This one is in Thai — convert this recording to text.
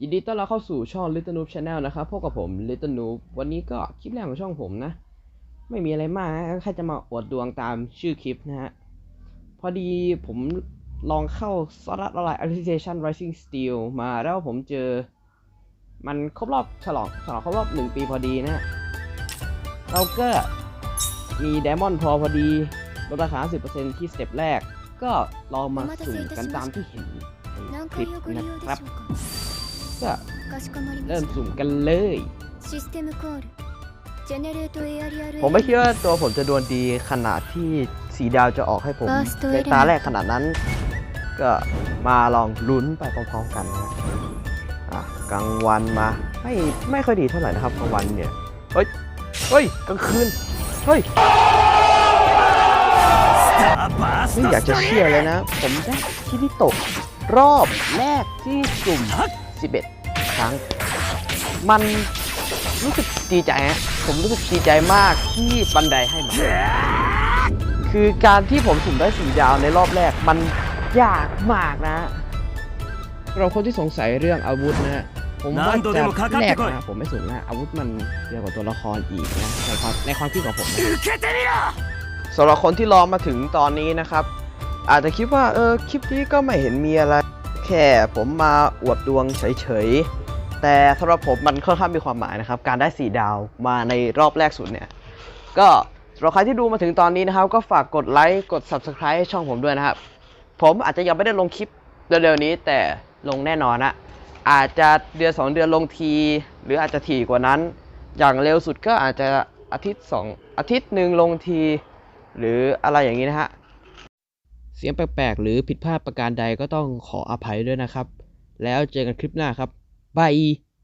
ยินดีต้อนรับเข้าสู่ช่อง Little Noob Channel นะครับพบกับผม Little Noob วันนี้ก็คลิปแรกของช่องผมนะ ไม่มีอะไรมากแค่จะมาอวดดวงตามชื่อคลิปนะฮะ พอดีผมลองเข้า s o l a r o n l i n e Application Rising Steel มาแล้วผมเจอ มันครบรอบฉลองฉลองครบรอบหนึ่งปีพอดีนะ เราก็มีไดมอนด์พอพอดีลดราคา 10%ที่สเต็ปแรก ก็ลองมาสุ่มกันตามที่เห็นคลิปนะครับ ก็เริ่มสุ่มกันเลย ผมไม่คิดว่าตัวผมจะโดนดีขนาดที่สีดาวจะออกให้ผมในตาแรกขนาดนั้น ก็มาลองลุ้นไปพร้อมๆกันนะกลางวันมาไม่ไม่ค่อยดีเท่าไหร่นะครับกลางวันเนี่ยเฮ้ยเฮ้ยกลางคืนเฮ้ยไม่อยากจะเชื่อเลยนะ ผมได้ที่นี่ตกรอบแรกที่กลุ่ม 11 ครั้ง มันรู้สึกดีใจฮะผมรู้สึกดีใจมากที่บันไดให้มา คือการที่ผมสุ่มได้สีดาวในรอบแรกมันยากมากนะ เราคนที่สงสัยเรื่องอาวุธนะฮะผมว่าจะแรกนะผมไม่สูงนะอาวุธมันเยอะกว่าตัวละครอีกนะในความในความคิดของผมสำหรับคนที่รอมาถึงตอนนี้นะครับ อาจจะคิดว่าเออคลิปนี้ก็ไม่เห็นมีอะไร แค่ผมมาอวดดวงเฉยๆ แต่สำหรับผมมันค่อนข้างมีความหมายนะครับ การได้สีดาวมาในรอบแรกสุดเนี่ย ก็สำหรับใครที่ดูมาถึงตอนนี้นะครับ ก็ฝากกดไลค์กด Subscribe ให้ช่องผมด้วยนะครับ ผมอาจจะยังไม่ได้ลงคลิปเร็วๆนี้แต่ลงแน่นอนนะอาจจะเดือนสองเดือนลงที หรืออาจจะถี่กว่านั้น อย่างเร็วสุดก็อาจจะอาทิตย์สองอาทิตย์หนึ่งลงที หรืออะไรอย่างนี้นะฮะ เสียงแปลกๆ หรือผิดพลาดประการใดก็ต้องขออภัยด้วยนะครับ แล้วเจอกันคลิปหน้าครับบาย